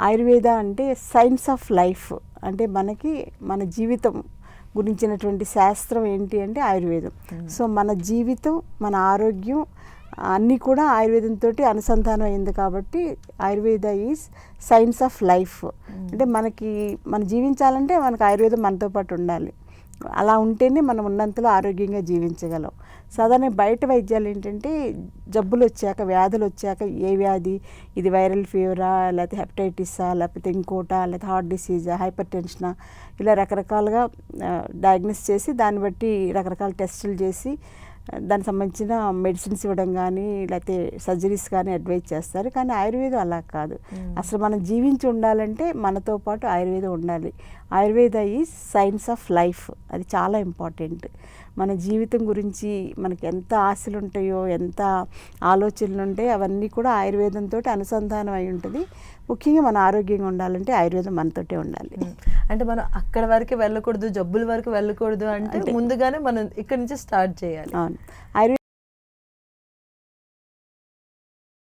ఆయుర్వేద అంటే science of life. అంటే మనకి మన జీవితం గురించినటువంటి శాస్త్రం ఏంటి అంటే ఆయుర్వేదం. సో మన జీవితం మన ఆరోగ్యం అన్నీ కూడా ఆయుర్వేదంతో అనుసంధానం అయింది కాబట్టి Ayurveda is science of life. అంటే మనకి మనం జీవించాలంటే మనకు ఆయుర్వేదం మనతో పాటు ఉండాలి. అలా ఉంటేనే మనం ఉన్నంతలో ఆరోగ్యంగా జీవించగలం. సాధారణ బయట వైద్యాలు ఏంటంటే జబ్బులు వచ్చాక వ్యాధులు వచ్చాక ఏ వ్యాధి? ఇది వైరల్ ఫీవరా లేకపోతే హెపటైటిసా లేకపోతే ఇంకోటా లేకపోతే హార్ట్ డిసీజా హైపర్ టెన్షనా? ఇలా రకరకాలుగా డయాగ్నోస్ చేసి దాన్ని బట్టి రకరకాల టెస్టులు చేసి దానికి సంబంధించిన మెడిసిన్స్ ఇవ్వడం కానీ లేకపోతే సర్జరీస్ కానీ అడ్వైజ్ చేస్తారు. కానీ ఆయుర్వేదం అలా కాదు. అసలు మనం జీవించి ఉండాలంటే మనతో పాటు ఆయుర్వేదం ఉండాలి. Ayurveda is science of life. అది చాలా ఇంపార్టెంట్. మన జీవితం గురించి మనకి ఎంత ఆశలు ఉంటాయో ఎంత ఆలోచనలు ఉంటాయో అవన్నీ కూడా ఆయుర్వేదంతో అనుసంధానం అయి ఉంటుంది. ముఖ్యంగా మన ఆరోగ్యంగా ఉండాలంటే ఆయుర్వేదం మనతోటే ఉండాలి. అంటే మనం అక్కడ వరకు వెళ్ళకూడదు జబ్బుల వరకు వెళ్ళకూడదు అంటే ముందుగానే మనం ఇక్కడ నుంచి స్టార్ట్ చేయాలి. అవును. ఆయుర్వేద